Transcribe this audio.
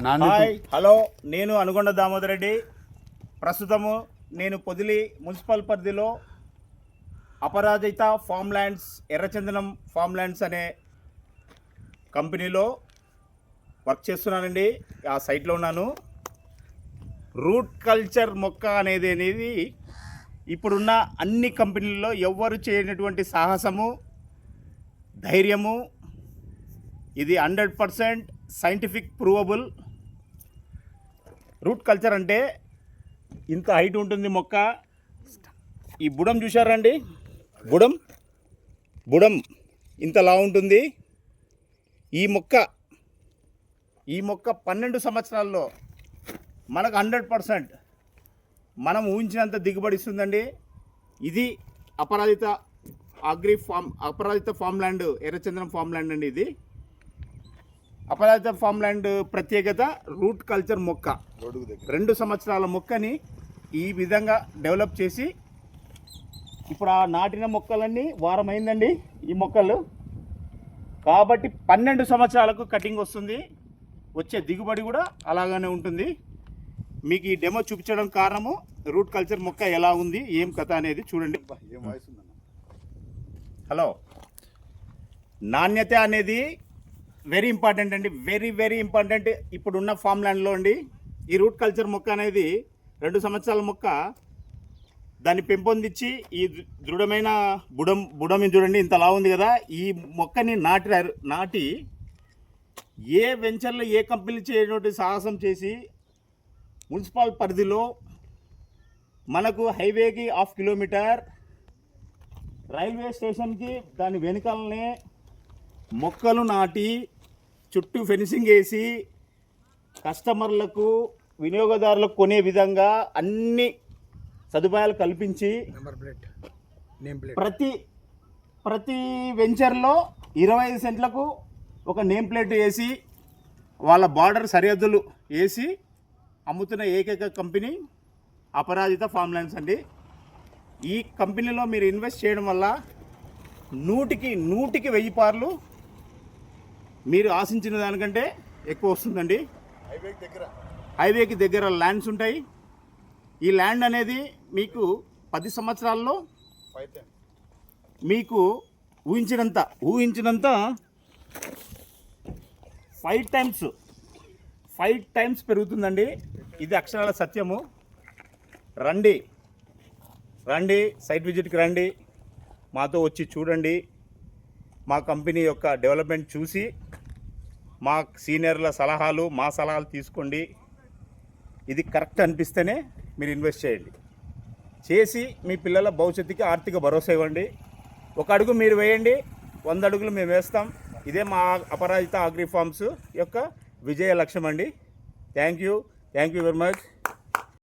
Hi hello నేను అనుగొండ దామోదర్ రెడ్డి. ప్రస్తుతము నేను పొదిలి మున్సిపల్ పరిధిలో అపరాజిత ఫామ్ ల్యాండ్స్ ఎర్రచందనం ఫామ్ ల్యాండ్స్ అనే కంపెనీలో వర్క్ చేస్తున్నానండి. ఆ సైట్లో ఉన్నాను. రూట్ కల్చర్ మొక్క అనేది అనేది ఇప్పుడున్న అన్ని కంపెనీల్లో ఎవ్వరు చేయనటువంటి సాహసము ధైర్యము. ఇది hundred percent scientific provable. Root culture అంటే ఇంత హైట్ ఉంటుంది మొక్క. ఈ బుడం చూశారండి? బుడం? బుడం ఇంతలా ఉంటుంది. ఈ మొక్క ఈ మొక్క పన్నెండు సంవత్సరాల్లో మనకు హండ్రెడ్ పర్సెంట్ మనం ఊహించినంత దిగుబడి ఇస్తుందండి. ఇది Aparajitha agri farm Aparajitha farm land ఎర్రచంద్రం farm land అండి ఇది. అపరాజిత ఫామ్ ల్యాండ్ ప్రత్యేకత రూట్ కల్చర్ మొక్క. రెండు సంవత్సరాల మొక్కని ఈ విధంగా డెవలప్ చేసి ఇప్పుడు ఆ నాటిన మొక్కలన్నీ వారం అయిందండి ఈ మొక్కలు. కాబట్టి పన్నెండు సంవత్సరాలకు కటింగ్ వస్తుంది. వచ్చే దిగుబడి కూడా అలాగనే ఉంటుంది. మీకు ఈ డెమో చూపించడం కారణము రూట్ కల్చర్ మొక్క ఎలా ఉంది ఏం కథ అనేది చూడండి. హలో. నాణ్యత అనేది వెరీ ఇంపార్టెంట్ అండి వెరీ వెరీ ఇంపార్టెంట్ ఇప్పుడున్న ఫామ్ ల్యాండ్లో అండి. ఈ రూట్ కల్చర్ మొక్క అనేది రెండు సంవత్సరాల మొక్క దాన్ని పెంపొందించి ఈ దృ- దృఢమైన బుడం బుడం చూడండి ఇంతలా ఉంది కదా. ఈ మొక్కని నాటారు నాటి ఏ వెంచర్లో ఏ కంపెనీ చేయటువంటి సాహసం చేసి మున్సిపల్ పరిధిలో మనకు హైవేకి హాఫ్ కిలోమీటర్ రైల్వే స్టేషన్కి దాని వెనుకలనే మొక్కలు నాటి చుట్టూ ఫెన్సింగ్ వేసి కస్టమర్లకు వినియోగదారులకు కొనే విధంగా అన్ని సదుపాయాలు కల్పించి నెంబర్ ప్లేట్ నేమ్ ప్లేట్ ప్రతి ప్రతి వెంచర్లో ఇరవై ఐదు సెంట్లకు ఒక నేమ్ ప్లేట్ వేసి వాళ్ళ బార్డర్ సరిహద్దులు వేసి అమ్ముతున్న ఏకైక కంపెనీ అపరాజిత ఫామ్ ల్యాండ్స్ అండి. ఈ కంపెనీలో మీరు ఇన్వెస్ట్ చేయడం వల్ల నూటికి నూటికి వెయ్యి పార్లు మీరు ఆశించిన దానికంటే ఎక్కువ వస్తుందండి. హైవేకి దగ్గర ల్యాండ్స్ ఉంటాయి. ఈ ల్యాండ్ అనేది మీకు పది సంవత్సరాల్లో మీకు ఊహించినంత ఊహించినంత ఫైవ్ టైమ్స్ ఫైవ్ టైమ్స్ పెరుగుతుందండి. ఇది అక్షరాల సత్యము. రండి. రండి సైట్ విజిట్కి రండి. మాతో వచ్చి చూడండి. మా కంపెనీ యొక్క డెవలప్మెంట్ చూసి మా సీనియర్ల సలహాలు మా సలహాలు తీసుకోండి. ఇది కరెక్ట్ అనిపిస్తేనే మీరు ఇన్వెస్ట్ చేయండి. చేసి మీ పిల్లల భవిష్యత్తుకి ఆర్థిక భరోసా ఇవ్వండి. ఒక అడుగు మీరు వేయండి వంద అడుగులు మేము వేస్తాం. ఇదే మా అపరాజిత అగ్రి ఫార్మ్స్ యొక్క విజయ లక్ష్యం అండి. Thank you thank you very much